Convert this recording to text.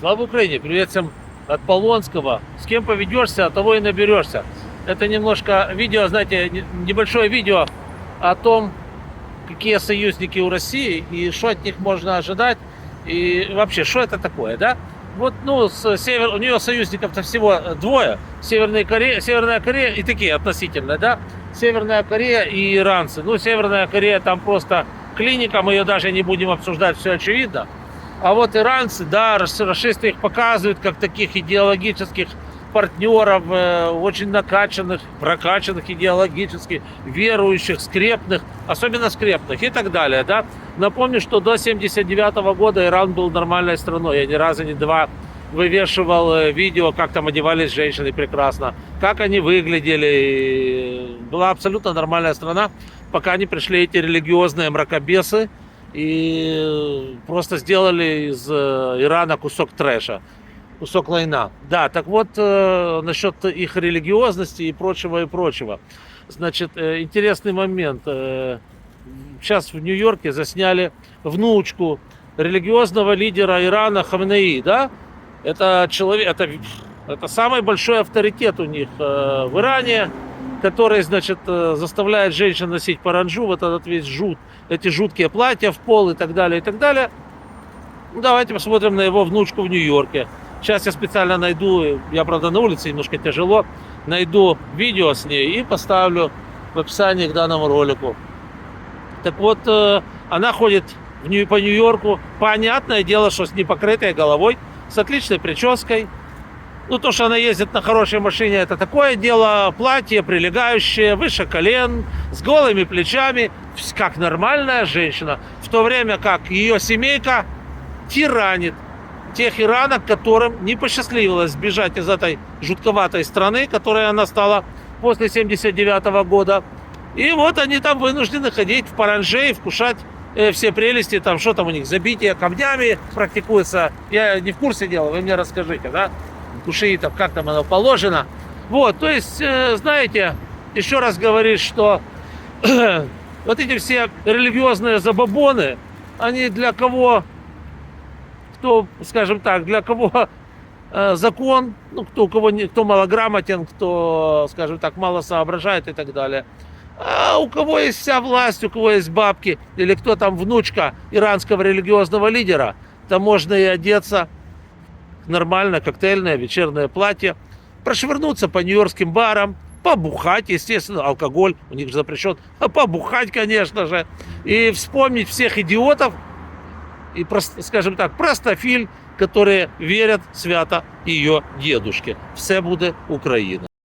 Слава Украине! Привет всем от Полонского. С кем поведешься, того и наберешься. Это немножко видео, знаете, не- небольшое видео о том, какие союзники у России и что от них можно ожидать. И вообще, что это такое, да? Вот, ну, с север, у нее союзников-то всего двое. Северная Корея, Северная Корея и такие относительно, да? Северная Корея и иранцы. Ну, Северная Корея там просто клиника, мы ее даже не будем обсуждать, все очевидно. А вот иранцы, да, рас- расисты их показывают как таких идеологических партнеров, э, очень накачанных, прокачанных идеологически, верующих, скрепных, особенно скрепных и так далее, да. Напомню, что до 79 года Иран был нормальной страной. Я ни разу, ни два вывешивал э, видео, как там одевались женщины прекрасно, как они выглядели. Была абсолютно нормальная страна, пока не пришли эти религиозные мракобесы и просто сделали из э, Ирана кусок трэша, кусок лайна. Да, так вот, э, насчет их религиозности и прочего, и прочего. Значит, э, интересный момент. Сейчас в Нью-Йорке засняли внучку религиозного лидера Ирана Хамнеи, да? Это человек, это, это самый большой авторитет у них в Иране, который, значит, э, заставляет женщин носить паранджу, вот этот весь жут, эти жуткие платья в пол и так далее, и так далее. Ну, давайте посмотрим на его внучку в Нью-Йорке. Сейчас я специально найду, я, правда, на улице немножко тяжело, найду видео с ней и поставлю в описании к данному ролику. Так вот, э, она ходит в Нью- по Нью-Йорку. Понятное дело, что с непокрытой головой, с отличной прической. Ну, то, что она ездит на хорошей машине, это такое дело. Платье прилегающее, выше колен, с голыми плечами, как нормальная женщина. В то время как ее семейка тиранит тех иранок, которым не посчастливилось сбежать из этой жутковатой страны, которой она стала после 79 года. И вот они там вынуждены ходить в паранже и вкушать э, все прелести, там что там у них, забитие камнями практикуется. Я не в курсе дела, вы мне расскажите, да? У как там оно положено. Вот, то есть, э, знаете, еще раз говорит, что вот эти все религиозные забабоны, они для кого, кто, скажем так, для кого э, закон, ну, кто, у кого кто малограмотен, кто, скажем так, мало соображает и так далее. А у кого есть вся власть, у кого есть бабки, или кто там внучка иранского религиозного лидера, то можно и одеться нормально, коктейльное вечернее платье, прошвырнуться по нью-йоркским барам, побухать, естественно, алкоголь у них же запрещен, а побухать, конечно же, и вспомнить всех идиотов, и, скажем так, простофиль, которые верят свято ее дедушке. Все буде Україна.